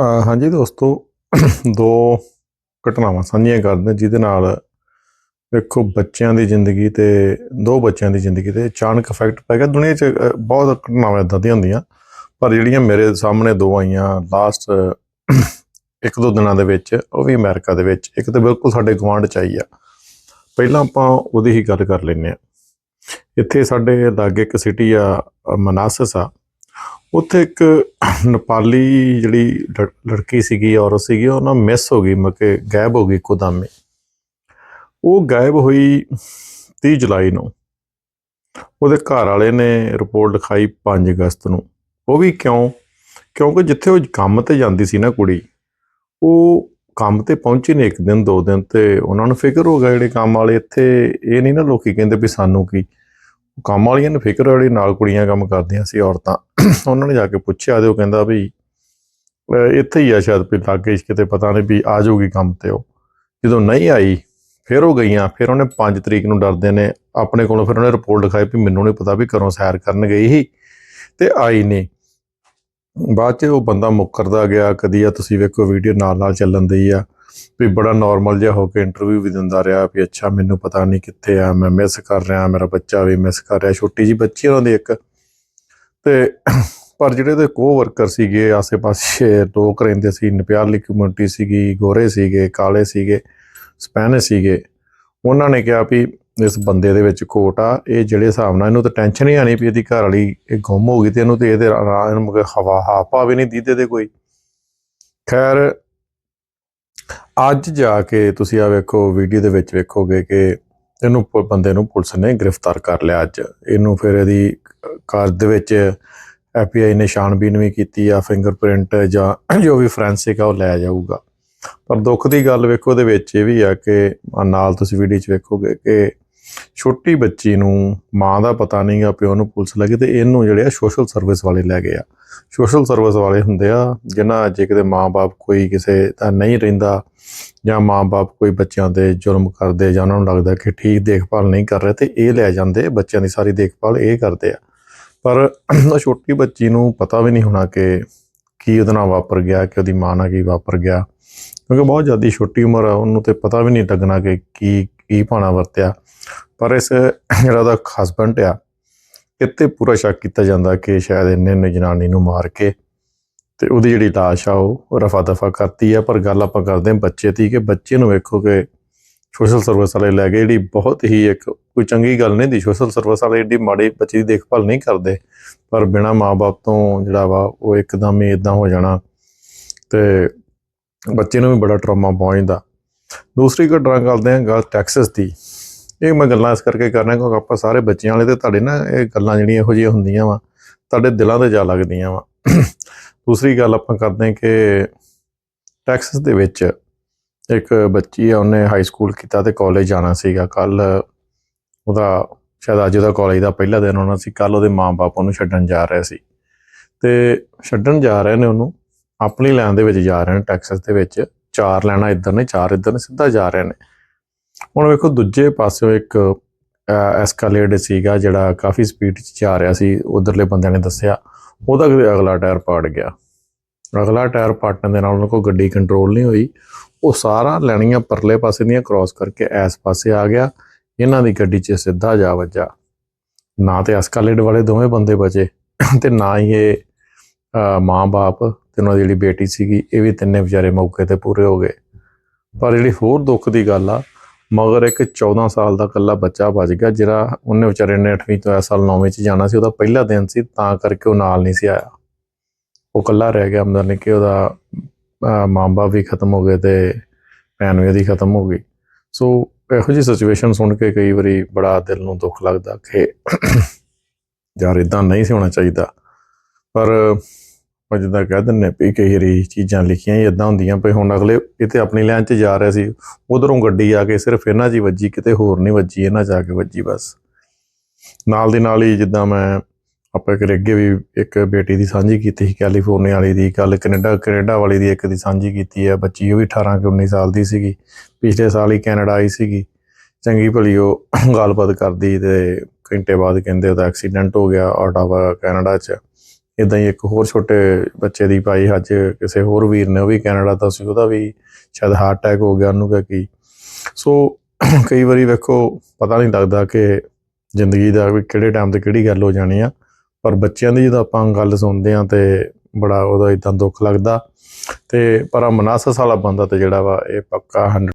ਹਾਂਜੀ ਦੋਸਤੋ ਦੋ ਘਟਨਾਵਾਂ ਸਾਂਝੀਆਂ ਕਰਦੇ ਜਿਹਦੇ ਨਾਲ ਦੇਖੋ ਬੱਚਿਆਂ ਦੀ ਜ਼ਿੰਦਗੀ ਤੇ ਦੋ ਬੱਚਿਆਂ ਦੀ ਜ਼ਿੰਦਗੀ ਤੇ ਅਚਾਨਕ ਇਫੈਕਟ ਪੈ ਗਿਆ। ਦੁਨੀਆ 'ਚ ਬਹੁਤ ਘਟਨਾਵਾਂ ਇਦਾਂ ਦੀਆਂ ਹੁੰਦੀਆਂ ਪਰ ਜਿਹੜੀਆਂ ਮੇਰੇ ਸਾਹਮਣੇ ਦੋ ਆਈਆਂ ਲਾਸਟ ਇੱਕ ਦੋ ਦਿਨਾਂ ਦੇ ਵਿੱਚ ਉਹ ਵੀ ਅਮਰੀਕਾ ਦੇ ਵਿੱਚ ਇੱਕ ਤਾਂ ਬਿਲਕੁਲ ਸਾਡੇ ਗੁਆਂਢ ਚ ਆਈ ਆ। ਪਹਿਲਾਂ ਆਪਾਂ ਉਹਦੀ ਹੀ ਗੱਲ ਕਰ ਲੈਂਦੇ ਆ ਇੱਥੇ ਸਾਡੇ ਲਾਗੇ ਇੱਕ ਸਿਟੀ ਆ ਅ, ਮਨਾਸਸ ਆ ਉੱਥੇ ਇੱਕ ਨੇਪਾਲੀ ਜਿਹੜੀ ਲੜ- ਲੜਕੀ ਸੀਗੀ, ਔਰਤ ਸੀਗੀ, ਉਹ ਨਾ ਮਿਸ ਹੋ ਗਈ ਮਕੇ ਗਾਇਬ ਹੋ ਗਈ ਇੱਕੋਦਮ ਉਹ ਗਾਇਬ ਹੋਈ 30 ਜੁਲਾਈ ਨੂੰ। ਉਹਦੇ ਘਰ ਵਾਲੇ ਨੇ ਰਿਪੋਰਟ ਲਿਖਾਈ 5 ਅਗਸਤ ਨੂੰ। ਉਹ ਵੀ ਕਿਉਂ? ਕਿਉਂਕਿ ਜਿੱਥੇ ਉਹ ਕੰਮ ਤੇ ਜਾਂਦੀ ਸੀ ਨਾ ਕੁੜੀ, ਉਹ ਕੰਮ ਤੇ ਪਹੁੰਚੀ ਨੇ ਇੱਕ ਦਿਨ, ਦੋ ਦਿਨ ਤੇ ਉਹਨਾਂ ਨੂੰ ਫਿਕਰ ਹੋ ਗਿਆ ਜਿਹੜੇ ਕੰਮ ਵਾਲੇ ਇੱਥੇ, ਇਹ ਨਹੀਂ ਨਾ ਲੋਕੀ ਕਹਿੰਦੇ ਵੀ ਸਾਨੂੰ ਕੀ ਕੰਮ ਵਾਲੀਆਂ ਨੂੰ ਫਿਕਰ ਵਾਲੀ ਨਾਲ ਕੁੜੀਆਂ ਕੰਮ ਕਰਦੀਆਂ ਸੀ, ਔਰਤਾਂ। ਉਹਨਾਂ ਨੇ ਜਾ ਕੇ ਪੁੱਛਿਆ ਤੇ ਉਹ ਕਹਿੰਦਾ ਵੀ, ਅਹ ਇੱਥੇ ਹੀ ਆ ਸ਼ਾਇਦ ਵੀ ਲਾਗੇ ਕਿਤੇ ਪਤਾ ਨਹੀਂ ਵੀ ਆ ਜਾਊਗੀ ਕੰਮ ਤੇ ਉਹ। ਜਦੋਂ ਨਹੀਂ ਆਈ, ਫਿਰ ਉਹ ਗਈਆਂ, ਫਿਰ ਉਹਨੇ 5 ਤਰੀਕ ਨੂੰ ਡਰਦੇ ਨੇ, ਆਪਣੇ ਕੋਲੋਂ ਫਿਰ ਉਹਨੇ ਰਿਪੋਰਟ ਲਿਖਾਈ ਵੀ ਮੈਨੂੰ ਨਹੀਂ ਪਤਾ ਵੀ ਘਰੋਂ ਸੈਰ ਕਰਨ ਗਈ ਸੀ ਤੇ ਆਈ ਨਹੀਂ। ਬਾਅਦ ਚ ਉਹ ਬੰਦਾ ਮੁੱਕਰਦਾ ਗਿਆ, ਕਦੀ ਆ ਤੁਸੀਂ ਵੇਖੋ ਵੀਡੀਓ ਨਾਲ ਨਾਲ ਚੱਲਣ ਦੀ ਆ। ਵੀ ਬੜਾ ਨਾਰਮਲ ਜਿਹਾ ਹੋ ਕੇ ਇੰਟਰਵਿਊ ਵੀ ਦਿੰਦਾ ਰਿਹਾ ਵੀ ਅੱਛਾ, ਮੈਨੂੰ ਪਤਾ ਨਹੀਂ ਕਿੱਥੇ ਆ, ਮੈਂ ਮਿਸ ਕਰ ਰਿਹਾ, ਮੇਰਾ ਬੱਚਾ ਵੀ ਮਿਸ ਕਰ ਰਿਹਾ, ਛੋਟੀ ਜੀ ਬੱਚੀ ਉਹਨਾਂ ਦੀ ਇੱਕ। ਤੇ ਪਰ ਜਿਹੜੇ ਤੇ ਕੋ ਸੀਗੇ, ਆਸੇ-ਪਾਸੇ ਲੋਕ ਰਹਿੰਦੇ ਸੀ, ਨਪਿਆਲੀ ਕਮਿਊਨਿਟੀ ਸੀਗੀ, ਗੋਰੇ ਸੀਗੇ, ਕਾਲੇ ਸੀਗੇ, ਸਪੈਨਿਸ਼ ਸੀਗੇ। ਉਹਨਾਂ ਨੇ ਕਿਹਾ ਵੀ ਇਸ ਬੰਦੇ ਦੇ ਵਿੱਚ ਕੋਟ ਆ, ਇਹ ਜਿਹੜੇ ਹਿਸਾਬ ਨਾਲ ਇਹਨੂੰ ਤਾਂ ਟੈਨਸ਼ਨ ਹੀ ਆਣੀ ਵੀ ਇਹਦੀ ਘਰ ਵਾਲੀ ਇਹ ਗੁੰਮ ਹੋ ਗਈ ਤੇ ਇਹਨੂੰ ਤੇ ਇਹਦੇ ਰਾ- ਇਹਨੂੰ ਮਗੇ ਹਵਾ ਹਾਪਾ ਵੀ ਨਹੀਂ ਦੀਦੇ ਤੇ ਕੋਈ। ਖੈਰ ਅੱਜ ਜਾ ਕੇ ਤੁਸੀਂ ਆ ਵੇਖੋ ਵੀਡੀਓ ਦੇ ਵਿੱਚ ਵੇਖੋਗੇ ਕਿ ਇਹਨੂੰ ਪ- ਬੰਦੇ ਨੂੰ ਪੁਲਿਸ ਨੇ ਗ੍ਰਿਫਤਾਰ ਕਰ ਲਿਆ ਅੱਜ। ਇਹਨੂੰ ਫਿਰ ਇਹਦੀ ਕਾਰ ਦੇ ਵਿੱਚ ਐਫਬੀਆਈ ਨੇ ਛਾਣਬੀਨ ਵੀ ਕੀਤੀ ਆ ਫਿੰਗਰਪ੍ਰਿੰਟ ਜਾਂ ਜੋ ਵੀ ਫੋਰੈਂਸਿਕ ਆ ਉਹ ਲੈ ਜਾਊਗਾ। ਪਰ ਦੁੱਖ ਦੀ ਗੱਲ ਵੇਖੋ ਉਹਦੇ ਵਿੱਚ ਇਹ ਵੀ ਆ ਕਿ ਨਾਲ ਤੁਸੀਂ ਵੀਡੀਓ 'ਚ ਵੇਖੋਗੇ ਕਿ ਛੋਟੀ ਬੱਚੀ ਨੂੰ ਮਾਂ ਦਾ ਪਤਾ ਨਹੀਂਗਾ, ਪਿਓ ਨੂੰ ਪੁਲਿਸ ਲੱਗੇ ਤੇ ਇਹਨੂੰ ਜਿਹੜੇ ਆ ਸੋਸ਼ਲ ਸਰਵਿਸ ਵਾਲੇ ਲੈ ਗਏ ਆ। ਸੋਸ਼ਲ ਸਰਵਿਸ ਵਾਲੇ ਹੁੰਦੇ ਆ ਜਿਨ੍ਹਾਂ ਜੇ ਕਿਤੇ ਮਾਂ-ਬਾਪ ਕੋਈ ਕਿਸੇ ਦਾ ਨਹੀਂ ਰਹਿੰਦਾ ਜਾਂ ਮਾਂ-ਬਾਪ ਕੋਈ ਬੱਚਿਆਂ ਦੇ ਜ਼ੁਲਮ ਕਰਦੇ ਜਾਂ ਉਹਨਾਂ ਨੂੰ ਲੱਗਦਾ ਕਿ ਠੀਕ ਦੇਖਭਾਲ ਨਹੀਂ ਕਰ ਰਹੇ ਤੇ ਇਹ ਲੈ ਜਾਂਦੇ, ਬੱਚਿਆਂ ਦੀ ਸਾਰੀ ਦੇਖਭਾਲ ਇਹ ਕਰਦੇ ਆ। ਪਰ ਉਹ ਛੋਟੀ ਬੱਚੀ ਨੂੰ ਪਤਾ ਵੀ ਨਹੀਂ ਹੋਣਾ ਕਿ ਕੀ ਉਹਦੇ ਨਾਲ ਵਾਪਰ ਗਿਆ, ਕਿ ਉਹਦੀ ਮਾਂ ਨਾਲ ਕੀ ਵਾਪਰ ਗਿਆ। ਕਿਉਂਕਿ ਬਹੁਤ ਜ਼ਿਆਦਾ ਛੋਟੀ ਉਮਰ ਆ, ਉਹਨੂੰ ਤੇ ਪਤਾ ਵੀ ਨਹੀਂ ਲੱਗਣਾ ਕਿ ਕੀ ਕੀ ਭਾਣਾ ਵਰਤਿਆ। ਪਰ ਇਸ ਜਿਹੜਾ ਉਹਦਾ ਹਸਬੰਡ ਆ ਇੱਥੇ ਪੂਰਾ ਸ਼ੱਕ ਕੀਤਾ ਜਾਂਦਾ ਕਿ ਸ਼ਾਇਦ ਇਹਨੇ ਨੇ ਜਨਾਨੀ ਨੂੰ ਮਾਰ ਕੇ ਤੇ ਉਹਦੀ ਜਿਹੜੀ ਲਾਸ਼ ਆ ਉਹ ਰਫਾ ਦਫਾ ਕਰਤੀ ਆ। ਪਰ ਗੱਲ ਆਪਾਂ ਕਰਦੇ ਹਾਂ ਬੱਚੇ ਦੀ ਕਿ ਬੱਚੇ ਨੂੰ ਵੇਖੋ ਕਿ ਸੋਸ਼ਲ ਸਰਵਿਸ ਵਾਲੇ ਲੈ ਗਏ ਜਿਹੜੀ ਬਹੁਤ ਹੀ ਇੱਕ ਕੋਈ ਚੰਗੀ ਗੱਲ ਨਹੀਂ ਦੀ ਸੋਸ਼ਲ ਸਰਵਿਸ ਵਾਲੇ ਏਡੀ ਮਾੜੀ ਬੱਚੇ ਦੀ ਦੇਖਭਾਲ ਨਹੀਂ ਕਰਦੇ, ਪਰ ਬਿਨਾ ਮਾਪੇ ਤੋਂ ਜਿਹੜਾ ਵਾ ਉਹ ਇੱਕਦਮ ਹੀ ਇਦਾਂ ਹੋ ਜਾਣਾ ਤੇ ਬੱਚੇ ਨੂੰ ਵੀ ਬੜਾ ਟਰਾਮਾ ਪਹੁੰਚਦਾ। ਦੂਸਰੀ ਘਟਨਾ ਕਰਦੇ ਹਾਂ ਗੱਲ ਟੈਕਸਸ ਦੀ। ਇਹ ਮੈਂ ਗੱਲਾਂ ਇਸ ਕਰਕੇ ਕਰਨਾ ਕਿਉਂਕਿ ਆਪਾਂ ਸਾਰੇ ਬੱਚਿਆਂ ਵਾਲੇ ਤੇ ਤੁਹਾਡੇ ਨਾ ਇਹ ਗੱਲਾਂ ਜਿਹੜੀਆਂ ਇਹੋ ਜਿਹੀਆਂ ਹੁੰਦੀਆਂ ਵਾ, ਤੁਹਾਡੇ ਦਿਲਾਂ ਤੇ ਜਾ ਲੱਗਦੀਆਂ ਵਾ। ਦੂਸਰੀ ਗੱਲ ਆਪਾਂ ਕਰਦੇ ਹਾਂ ਕਿ ਟੈਕਸਸ ਦੇ ਵਿੱਚ ਇੱਕ ਬੱਚੀ ਆ, ਉਹਨੇ ਹਾਈ ਸਕੂਲ ਕੀਤਾ ਤੇ ਕਾਲਜ ਜਾਣਾ ਸੀਗਾ। ਕੱਲ ਉਹਦਾ, ਸ਼ਾਇਦ ਅੱਜ ਉਹਦਾ ਕਾਲਜ ਦਾ ਪਹਿਲਾ ਦਿਨ ਹੋਣਾ ਸੀ। ਕੱਲ ਉਹਦੇ ਮਾਪੇ ਉਹਨੂੰ ਛੱਡਣ ਜਾ ਰਹੇ ਸੀ। ਤੇ ਛੱਡਣ ਜਾ ਰਹੇ ਨੇ ਉਹਨੂੰ, ਆਪਣੀ ਲਾਈਨ ਦੇ ਵਿੱਚ ਜਾ ਰਹੇ ਨੇ ਟੈਕਸਸ ਦੇ ਵਿੱਚ। ਚਾਰ ਲੈਣਾ ਇੱਧਰ ਨੇ, ਚਾਰ ਇੱਧਰ ਨੇ, ਸਿੱਧਾ ਜਾ ਰਹੇ ਨੇ। ਹੁਣ ਵੇਖੋ ਦੂਜੇ ਪਾਸਿਓਂ ਇੱਕ ਐਸਕਾਲੇਡ ਸੀਗਾ ਜਿਹੜਾ ਕਾਫੀ ਸਪੀਡ 'ਚ ਜਾ ਰਿਹਾ ਸੀ, ਉਧਰਲੇ ਬੰਦਿਆਂ ਨੇ ਦੱਸਿਆ। ਉਹਦਾ ਕਿਤੇ ਅਗਲਾ ਟਾਇਰ ਪਾੜ ਗਿਆ। ਅਗਲਾ ਟਾਇਰ ਪਾਟਣ ਦੇ ਨਾਲ ਉਹਨਾਂ ਕੋਲ ਗੱਡੀ ਕੰਟਰੋਲ ਨਹੀਂ ਹੋਈ। ਉਹ ਸਾਰਾ ਲੈਣੀਆਂ ਪਰਲੇ ਪਾਸੇ ਦੀਆਂ ਕ੍ਰਾਸ ਕਰਕੇ ਐਸ ਪਾਸੇ ਆ ਗਿਆ। ਇਹਨਾਂ ਦੀ ਗੱਡੀ 'ਚ ਸਿੱਧਾ ਜਾ ਵੱਜਾ। ਨਾ ਤੇ ਐਸਕਾਲੇਡ ਵਾਲੇ ਦੋਵੇਂ ਬੰਦੇ ਬਚੇ ਤੇ ਨਾ ਹੀ ਇਹ ਮਾਂ-ਬਾਪ ਤੇ ਉਹਨਾਂ ਦੀ ਜਿਹੜੀ ਬੇਟੀ ਸੀਗੀ, ਇਹ ਵੀ ਤਿੰਨੇ ਵਿਚਾਰੇ ਮੌਕੇ ਤੇ ਪੂਰੇ ਹੋ ਗਏ। ਪਰ ਜਿਹੜੀ ਹੋਰ ਦੁੱਖ ਦੀ ਗੱਲ ਆ ਮਗਰ ਇੱਕ 14 ਸਾਲ ਦਾ ਇਕੱਲਾ ਬੱਚਾ ਬਚ ਗਿਆ, ਜਿਹੜਾ ਉਹਨੇ ਵਿਚਾਰੇ ਨੇ 8ਵੀਂ ਤੋਂ ਇਸ ਸਾਲ 9ਵੀਂ ਚ ਜਾਣਾ ਸੀ, ਉਹਦਾ ਪਹਿਲਾ ਦਿਨ ਸੀ, ਤਾਂ ਕਰਕੇ ਉਹ ਨਾਲ ਨਹੀਂ ਸੀ ਆਇਆ। ਉਹ ਇਕੱਲਾ ਰਹਿ ਗਿਆ ਅੰਦਰ ਨੇ ਕਿ ਉਹਦਾ ਮਾਂ-ਬਾਪ ਵੀ ਖਤਮ ਹੋ ਗਏ ਤੇ ਭੈਣ ਵੀ ਉਹਦੀ ਖਤਮ ਹੋ ਗਈ। ਸੋ ਇਹੋ ਜਿਹੀ ਸਿਚੁਏਸ਼ਨ ਸੁਣ ਕੇ ਕਈ ਵਾਰੀ ਬੜਾ ਦਿਲ ਨੂੰ ਦੁੱਖ ਲੱਗਦਾ ਕਿ ਯਾਰ ਇਦਾਂ ਨਹੀਂ ਸੀ ਹੋਣਾ ਚਾਹੀਦਾ। ਪਰ ਉਹ ਜਿੱਦਾਂ ਕਹਿ ਦਿੰਨੇ ਵੀ ਕਈ ਵਾਰੀ ਚੀਜ਼ਾਂ ਲਿਖੀਆਂ ਹੀ ਇਦਾਂ ਹੁੰਦੀਆਂ ਵੀ ਹੁਣ ਅਗਲੇ ਇਹ ਤੇ ਆਪਣੀ ਲਾਈਨ 'ਚ ਜਾ ਰਿਹਾ ਸੀ, ਉਧਰੋਂ ਗੱਡੀ ਆ ਕੇ ਸਿਰਫ ਇਹਨਾਂ 'ਚ ਹੀ ਵੱਜੀ, ਕਿਤੇ ਹੋਰ ਨਹੀਂ ਵੱਜੀ, ਇਹਨਾਂ 'ਚ ਆ ਕੇ ਵੱਜੀ ਬਸ। ਨਾਲ ਦੀ ਨਾਲ ਹੀ ਜਿੱਦਾਂ ਮੈਂ ਆਪਾਂ ਇੱਕ ਅੱਗੇ ਵੀ ਇੱਕ ਬੇਟੀ ਦੀ ਸਾਂਝੀ ਕੀਤੀ ਸੀ, ਕੈਲੀਫੋਰਨੀਆ ਵਾਲੀ ਦੀ ਕੱਲ ਕੈਨੇਡਾ ਕੈਨੇਡਾ ਵਾਲੀ ਦੀ ਇੱਕ ਦੀ ਸਾਂਝੀ ਕੀਤੀ ਹੈ, ਬੱਚੀ ਉਹ ਵੀ 18 ਕਿ 19 ਸਾਲ ਦੀ ਸੀਗੀ, ਪਿਛਲੇ ਸਾਲ ਹੀ ਕੈਨੇਡਾ ਆਈ ਸੀਗੀ। ਚੰਗੀ ਭਲੀ ਉਹ ਗੱਲਬਾਤ ਕਰਦੀ ਤੇ ਘੰਟੇ ਬਾਅਦ ਕਹਿੰਦੇ ਉਹਦਾ ਐਕਸੀਡੈਂਟ ਹੋ ਗਿਆ ਆਟਾਵਾ ਕੈਨੇਡਾ 'ਚ। ਇਦਾਂ ਹੀ ਇੱਕ ਹੋਰ ਛੋਟੇ ਬੱਚੇ ਦੀ ਪਾਈ ਅੱਜ ਕਿਸੇ ਹੋਰ ਵੀਰ ਨੇ, ਉਹ ਵੀ ਕੈਨੇਡਾ ਦਾ ਸੀ, ਉਹਦਾ ਵੀ ਸ਼ਾਇਦ ਹਾਰਟ ਅਟੈਕ ਹੋ ਗਿਆ, ਉਹਨੂੰ ਕਿ ਕੀ ਸੋ ਕਈ ਵਾਰੀ ਵੇਖੋ, ਪਤਾ ਨਹੀਂ ਲੱਗਦਾ ਕਿ ਜ਼ਿੰਦਗੀ ਦਾ ਵੀ ਕਿਹੜੇ ਟਾਈਮ ਤੇ ਕਿਹੜੀ ਗੱਲ ਹੋ ਜਾਣੀ ਆ, ਪਰ ਬੱਚਿਆਂ ਦੀ ਜਦੋਂ ਆਪਾਂ ਗੱਲ ਸੁਣਦੇ ਆ ਤੇ ਬੜਾ ਉਹਦਾ ਇਦਾਂ ਦੁੱਖ ਲੱਗਦਾ ਤੇ ਪਰ ਆ ਮਨਾਸਸ ਵਾਲਾ ਬੰਦਾ ਤੇ ਜਿਹੜਾ ਵਾ, ਇਹ ਪੱਕਾ 100